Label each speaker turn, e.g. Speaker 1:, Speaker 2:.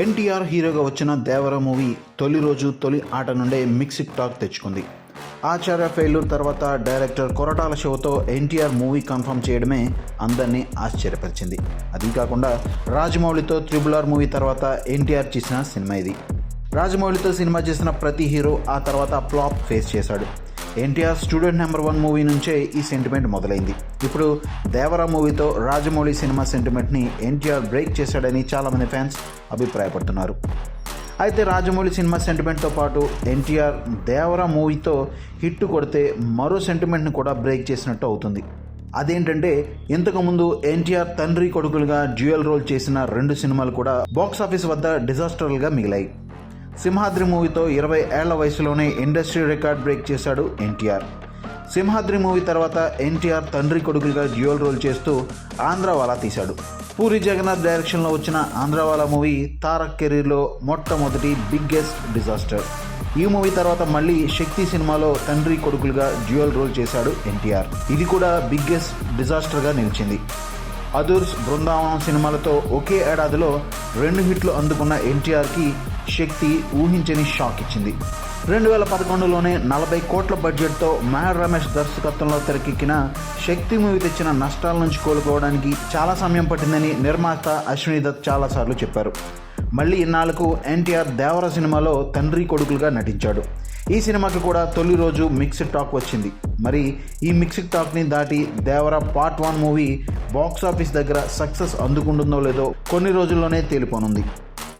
Speaker 1: ఎన్టీఆర్ హీరోగా వచ్చిన దేవర మూవీ తొలి రోజు తొలి ఆట నుండే మిక్సిక్ టాక్ తెచ్చుకుంది. ఆచార్య ఫెయిల్యూర్ తర్వాత డైరెక్టర్ కొరటాల షోతో ఎన్టీఆర్ మూవీ కన్ఫర్మ్ చేయడమే అందరినీ ఆశ్చర్యపరిచింది. అది కాకుండా రాజమౌళితో త్రిబుల్ ఆర్ మూవీ తర్వాత ఎన్టీఆర్ చేసిన సినిమా ఇది. రాజమౌళితో సినిమా చేసిన ప్రతి హీరో ఆ తర్వాత ఫ్లాప్ ఫేస్ చేశాడు. NTR student number one movie నుంచే ఈ సెంటిమెంట్ మొదలైంది. ఇప్పుడు దేవరా మూవీతో రాజమౌళి సినిమా సెంటిమెంట్ని ఎన్టీఆర్ బ్రేక్ చేశాడని చాలామంది ఫ్యాన్స్ అభిప్రాయపడుతున్నారు. అయితే రాజమౌళి సినిమా సెంటిమెంట్తో పాటు ఎన్టీఆర్ దేవరా మూవీతో హిట్ కొడితే మరో సెంటిమెంట్ని కూడా బ్రేక్ చేసినట్టు అవుతుంది. అదేంటంటే ఇంతకుముందు ఎన్టీఆర్ తండ్రి కొడుకులుగా డ్యూయల్ రోల్ చేసిన రెండు సినిమాలు కూడా బాక్స్ ఆఫీస్ వద్ద డిజాస్టర్లుగా మిగిలాయి. సింహాద్రి మూవీతో ఇరవై ఏళ్ళ వయసులోనే ఇండస్ట్రీ రికార్డ్ బ్రేక్ చేశాడు ఎన్టీఆర్. సింహాద్రి మూవీ తర్వాత ఎన్టీఆర్ తండ్రి కొడుకులుగా డ్యూయల్ రోల్ చేస్తూ ఆంధ్రవాలా తీశాడు. పూరి జగన్నాథ్ డైరెక్షన్లో వచ్చిన ఆంధ్రవాలా మూవీ తారక్ కెరీర్లో మొట్టమొదటి బిగ్గెస్ట్ డిజాస్టర్. ఈ మూవీ తర్వాత మళ్ళీ శక్తి సినిమాలో తండ్రి కొడుకులుగా డ్యూయల్ రోల్ చేశాడు ఎన్టీఆర్. ఇది కూడా బిగ్గెస్ట్ డిజాస్టర్గా నిలిచింది. అదూర్స్ బృందావనం సినిమాలతో ఒకే ఏడాదిలో రెండు హిట్లు అందుకున్న ఎన్టీఆర్కి శక్తి ఊహించని షాక్ ఇచ్చింది. రెండు వేల పదకొండులోనే నలభై కోట్ల బడ్జెట్తో మహర్ రమేష్ దర్శకత్వంలో తెరకెక్కిన శక్తి మూవీ తెచ్చిన నష్టాల నుంచి కోలుకోవడానికి చాలా సమయం పట్టిందని నిర్మాత అశ్విని దత్ చాలాసార్లు చెప్పారు. మళ్ళీ ఇన్నాళ్ళకు ఎన్టీఆర్ దేవర సినిమాలో తండ్రి కొడుకులుగా నటించాడు. ఈ సినిమాకి కూడా తొలి రోజు మిక్స్డ్ టాక్ వచ్చింది. మరి ఈ మిక్స్డ్ టాక్ని దాటి Devara part one movie box office దగ్గర సక్సెస్ అందుకుంటుందో లేదో కొన్ని రోజుల్లోనే తేలిపోనుంది.